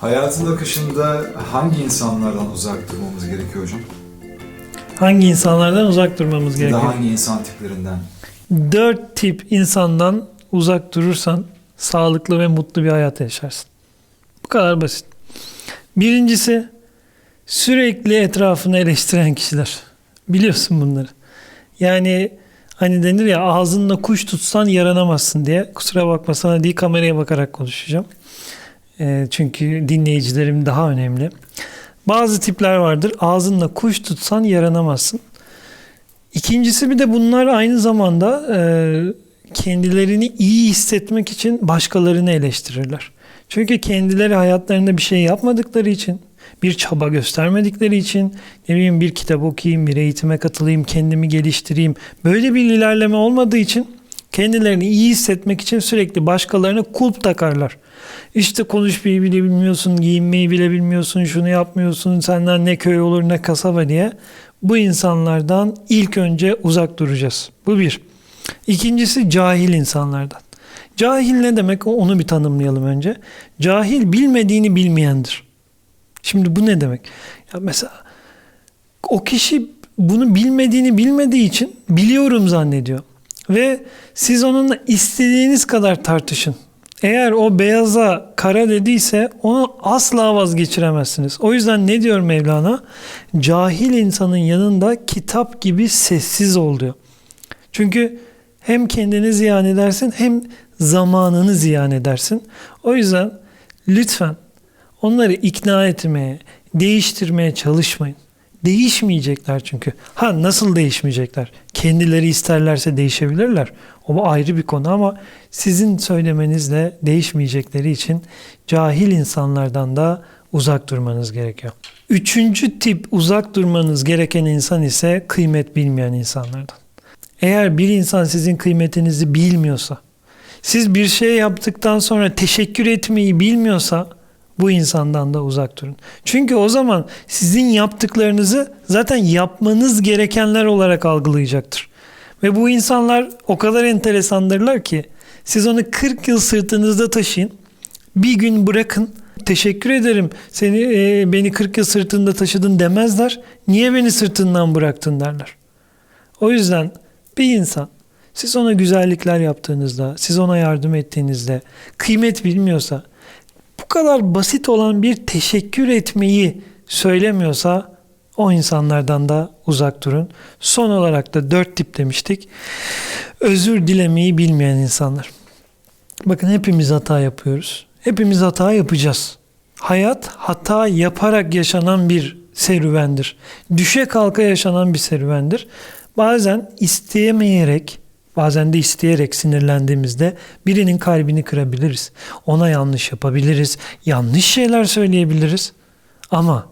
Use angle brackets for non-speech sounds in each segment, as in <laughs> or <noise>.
Hayatın akışında hangi insanlardan uzak durmamız gerekiyor hocam? Hangi insanlardan uzak durmamız gerekiyor? hangi insan tiplerinden? Dört tip insandan uzak durursan sağlıklı ve mutlu bir hayat yaşarsın. Bu kadar basit. Birincisi sürekli etrafını eleştiren kişiler. Biliyorsun bunları. Yani hani denir ya ağzınla kuş tutsan yaranamazsın diye. Kusura bakma sana değil kameraya bakarak konuşacağım. Ee, çünkü dinleyicilerim daha önemli. Bazı tipler vardır. Ağzınla kuş tutsan yaranamazsın. İkincisi bir de bunlar aynı zamanda e, kendilerini iyi hissetmek için başkalarını eleştirirler. Çünkü kendileri hayatlarında bir şey yapmadıkları için, bir çaba göstermedikleri için, ne bileyim bir kitap okuyayım, bir eğitime katılayım, kendimi geliştireyim. Böyle bir ilerleme olmadığı için kendilerini iyi hissetmek için sürekli başkalarına kulp takarlar. İşte konuşmayı bile bilmiyorsun, giyinmeyi bile bilmiyorsun, şunu yapmıyorsun, senden ne köy olur ne kasaba diye. Bu insanlardan ilk önce uzak duracağız. Bu bir. İkincisi cahil insanlardan. Cahil ne demek onu bir tanımlayalım önce. Cahil bilmediğini bilmeyendir. Şimdi bu ne demek? Ya mesela o kişi bunu bilmediğini bilmediği için biliyorum zannediyor. Ve siz onunla istediğiniz kadar tartışın. Eğer o beyaza kara dediyse onu asla vazgeçiremezsiniz. O yüzden ne diyor Mevlana? Cahil insanın yanında kitap gibi sessiz ol diyor. Çünkü hem kendini ziyan edersin hem zamanını ziyan edersin. O yüzden lütfen onları ikna etmeye, değiştirmeye çalışmayın. Değişmeyecekler çünkü. Ha nasıl değişmeyecekler? Kendileri isterlerse değişebilirler. O ayrı bir konu ama sizin söylemenizle değişmeyecekleri için cahil insanlardan da uzak durmanız gerekiyor. Üçüncü tip uzak durmanız gereken insan ise kıymet bilmeyen insanlardan. Eğer bir insan sizin kıymetinizi bilmiyorsa, siz bir şey yaptıktan sonra teşekkür etmeyi bilmiyorsa bu insandan da uzak durun. Çünkü o zaman sizin yaptıklarınızı zaten yapmanız gerekenler olarak algılayacaktır. Ve bu insanlar o kadar enteresandırlar ki siz onu 40 yıl sırtınızda taşıyın. Bir gün bırakın. Teşekkür ederim. Seni e, beni 40 yıl sırtında taşıdın demezler. Niye beni sırtından bıraktın derler. O yüzden bir insan siz ona güzellikler yaptığınızda, siz ona yardım ettiğinizde kıymet bilmiyorsa, bu kadar basit olan bir teşekkür etmeyi söylemiyorsa o insanlardan da uzak durun. Son olarak da dört tip demiştik. Özür dilemeyi bilmeyen insanlar. Bakın hepimiz hata yapıyoruz. Hepimiz hata yapacağız. Hayat hata yaparak yaşanan bir serüvendir. Düşe kalka yaşanan bir serüvendir. Bazen isteyemeyerek, bazen de isteyerek sinirlendiğimizde birinin kalbini kırabiliriz. Ona yanlış yapabiliriz. Yanlış şeyler söyleyebiliriz. Ama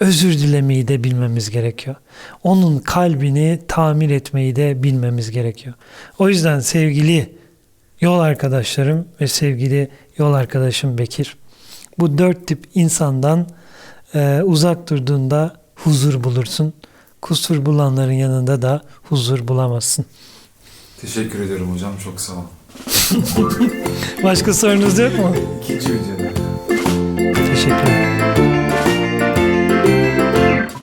özür dilemeyi de bilmemiz gerekiyor. Onun kalbini tamir etmeyi de bilmemiz gerekiyor. O yüzden sevgili yol arkadaşlarım ve sevgili yol arkadaşım Bekir, bu dört tip insandan e, uzak durduğunda huzur bulursun. Kusur bulanların yanında da huzur bulamazsın. Teşekkür ediyorum hocam. Çok sağ ol. <laughs> Başka sorunuz yok mu? İkinci videoda. Teşekkür ederim.